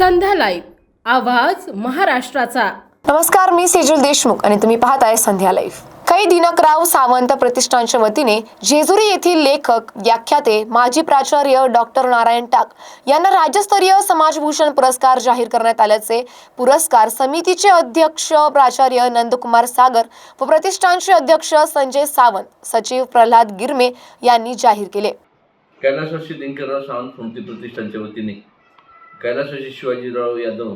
संध्या live. आवाज महाराष्ट्राचा. नमस्कार मी सेजल देशमुख आणि तुम्ही पाहताय संध्या लाईव्ह. काही दिनकराव सावंत प्रतिष्ठानच्या वतीने जेजुरी येथील लेखक व्याख्याते माजी प्राचार्य डॉक्टर नारायण टाक यांना राज्यस्तरीय समाजभूषण पुरस्कार जाहीर करण्यात आल्याचे पुरस्कार समितीचे अध्यक्ष प्राचार्य नंदकुमार सागर व प्रतिष्ठानचे अध्यक्ष संजय सावंत सचिव प्रल्हाद गिरमे यांनी जाहीर केले. कैलासवासी दिनकरराव सावंत स्मृती प्रतिष्ठानच्या वतीने? कैलासवासी शिवाजीराव यादव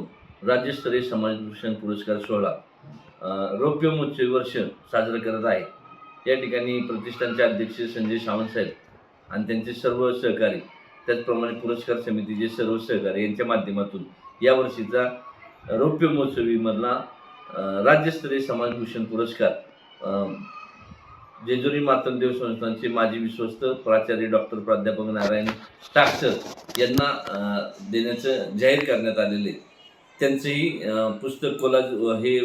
राज्यस्तरीय समाजभूषण पुरस्कार सोहळा रौप्यमोत्सवी रौप्य महोत्सवी वर्ष साजरं करत आहे. या ठिकाणी प्रतिष्ठानचे अध्यक्ष संजय सावंत साहेब आणि त्यांचे सर्व सहकारी त्याचप्रमाणे पुरस्कार समितीचे सर्व सहकारी यांच्या माध्यमातून यावर्षीचा रौप्य महोत्सवीमधला राज्यस्तरीय समाजभूषण पुरस्कार जेजुरी मातंदेव संस्थानचे माजी विश्वस्त प्राचार्य डॉक्टर प्राध्यापक नारायण टाकसर यांना देण्याचं जाहीर करण्यात आलेले त्यांचंही पुस्तक कोलाज हे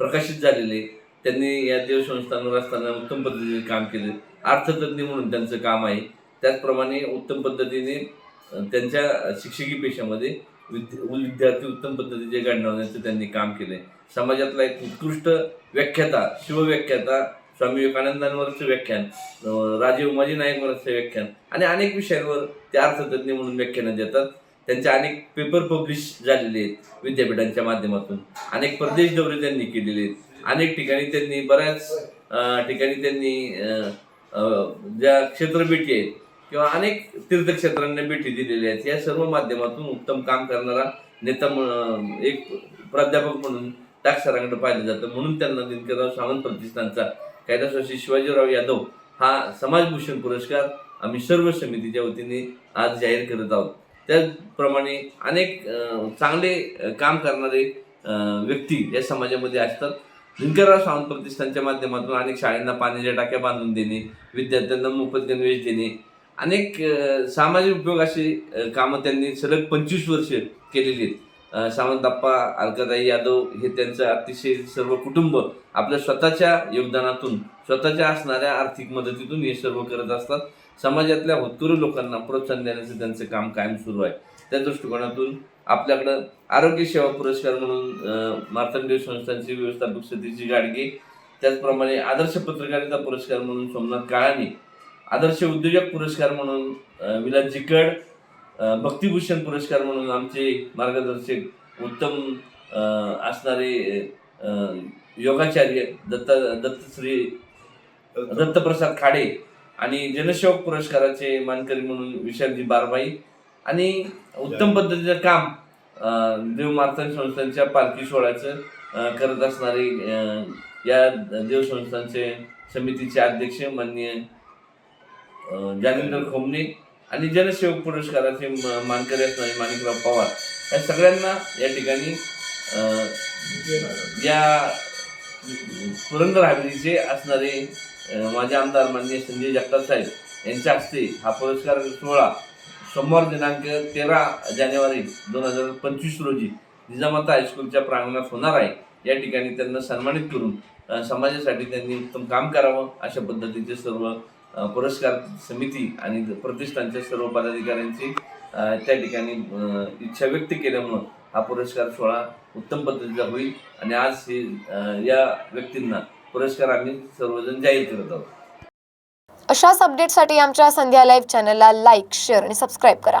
प्रकाशित झालेले आहे. त्यांनी या देवसंस्थांवर असताना उत्तम पद्धतीने काम केले. अर्थतज्ञ म्हणून त्यांचं काम आहे. त्याचप्रमाणे उत्तम पद्धतीने त्यांच्या शिक्षकी पेशामध्ये विद्य विद्यार्थी उत्तम पद्धतीचे घडवण्याचं त्यांनी काम केले समाजातला एक उत्कृष्ट व्याख्याता शिवव्याख्याता स्वामी विवेकानंदांवरचं व्याख्यान राजीव माजी उमाजी नाईकवरचं व्याख्यान आणि अनेक विषयांवर ते अर्थतज्ञ म्हणून व्याख्यानं देतात. त्यांचे अनेक पेपर पब्लिश झालेले आहेत विद्यापीठांच्या माध्यमातून. अनेक परदेश दौरे त्यांनी केलेले आहेत. अनेक ठिकाणी त्यांनी बऱ्याच ठिकाणी त्यांनी ज्या क्षेत्रभेटी आहेत किंवा अनेक तीर्थक्षेत्रांना भेटी दिलेल्या आहेत. या सर्व माध्यमातून उत्तम काम करणारा नेता म्हणून एक प्राध्यापक म्हणून टाकसरांकडे पाहिलं जातं. म्हणून त्यांना दिनकरराव सावंत प्रतिष्ठानचा कैलासवासी शिवाजीराव यादव हा समाजभूषण पुरस्कार आम्ही सर्व समितीच्या वतीने आज जाहीर करत आहोत. त्याचप्रमाणे अनेक चांगले काम करणारे व्यक्ती या समाजामध्ये असतात. दिनकरराव सावंत प्रतिष्ठानच्या माध्यमातून अनेक शाळांना पाण्याच्या टाक्या बांधून देणे विद्यार्थ्यांना मोफत गणवेश देणे अनेक सामाजिक उपयोग अशी कामं त्यांनी सलग पंचवीस वर्ष केलेली आहेत. सावंतप्पा अलकाताई यादव हे त्यांचं अतिशय सर्व कुटुंब आपल्या स्वतःच्या योगदानातून स्वतःच्या असणाऱ्या आर्थिक मदतीतून हे सर्व करत असतात. समाजातल्या होतकरू लोकांना प्रोत्साहन देण्याचं त्यांचं काम कायम सुरू आहे. त्या दृष्टिकोनातून आपल्याकडं आरोग्य सेवा पुरस्कार म्हणून मार्तंडेय मार्तंडेव संस्थांचे व्यवस्थापक सतीश गाडगे त्याचप्रमाणे आदर्श पत्रकारिता पुरस्कार म्हणून सोमनाथ काळानी आदर्श उद्योजक पुरस्कार म्हणून विलास जिकड भक्तिभूषण पुरस्कार म्हणून आमचे मार्गदर्शक उत्तम असणारे योगाचार्य दत्त दत्तश्री दत्तप्रसाद खाडे आणि जनसेवक पुरस्काराचे मानकरी म्हणून विशालजी बारबाई आणि उत्तम पद्धतीचं काम अं, देव मार्तन संस्थांच्या पालखी सोहळ्याचं करत असणारे या देवसंस्थांचे समितीचे अध्यक्ष माननीय अं, जालिंदर खोमणे आणि जनसेवक पुरस्काराचे मानकरी असणारे माणिकराव पवार या सगळ्यांना या ठिकाणी या पुरंदर हवेलीचे असणारे माझे आमदार माननीय संजय जगताप साहेब यांच्या हस्ते हा पुरस्कार सोहळा सोमवार दिनांक तेरा जानेवारी दोन हजार पंचवीस रोजी निजामाता हायस्कूलच्या प्रांगणात होणार आहे. या ठिकाणी त्यांना सन्मानित करून समाजासाठी त्यांनी उत्तम काम करावं अशा पद्धतीचे सर्व पुरस्कार समिती आणि प्रतिष्ठानच्या सर्व पदाधिकाऱ्यांची त्या ठिकाणी इच्छा व्यक्त केल्यामुळं हा पुरस्कार सोहळा उत्तम पद्धतीचा होईल आणि आज हे या व्यक्तींना पुरस्कार आम्ही सर्वजण जाहीर करत आहोत. अशाच अपडेटसाठी आमच्या संध्या लाईव्ह चॅनलला लाईक शेअर आणि सबस्क्राईब करा.